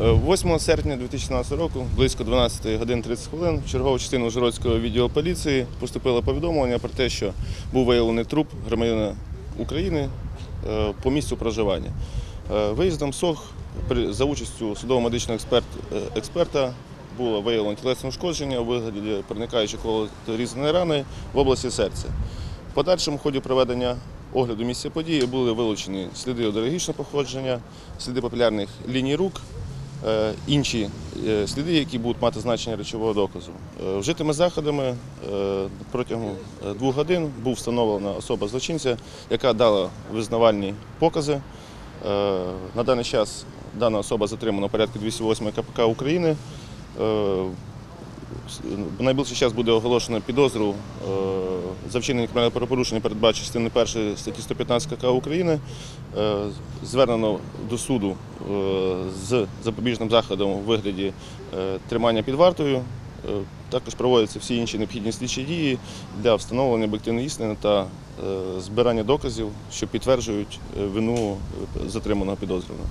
Е, 8 серпня 2017 року, близько 12 годин 30 хвилин, в чергову частину Ужгородського відділу поліції поступило повідомлення про те, що був виявлений труп громадянина України е, по місцю проживання. Е, Виїздом СОГ за участю судово-медичного е, експерта було виявлено тілесне ушкодження у вигляді проникаючої коло різаної рани в області серця. В подальшому ході проведення огляду місця події були вилучені сліди одерогічного походження, сліди папілярних ліній рук, е, інші е, сліди, які будуть мати значення речового доказу. Е, Вжитими заходами е, протягом е, двох годин був встановлена особа злочинця, яка дала визнавальні покази. Е, На даний час дана особа затримана у порядку 208 КПК України. Е, в найближчий час буде оголошено підозру е, за вчинення кримінального правопорушення, передбачено частини 1 статті 115 КК України. Е, Звернено до суду е, з запобіжним заходом у вигляді е, тримання під вартою. Також проводяться всі інші необхідні слідчі дії для встановлення об'єктивної істини та збирання доказів, що підтверджують вину затриманого підозрюваного.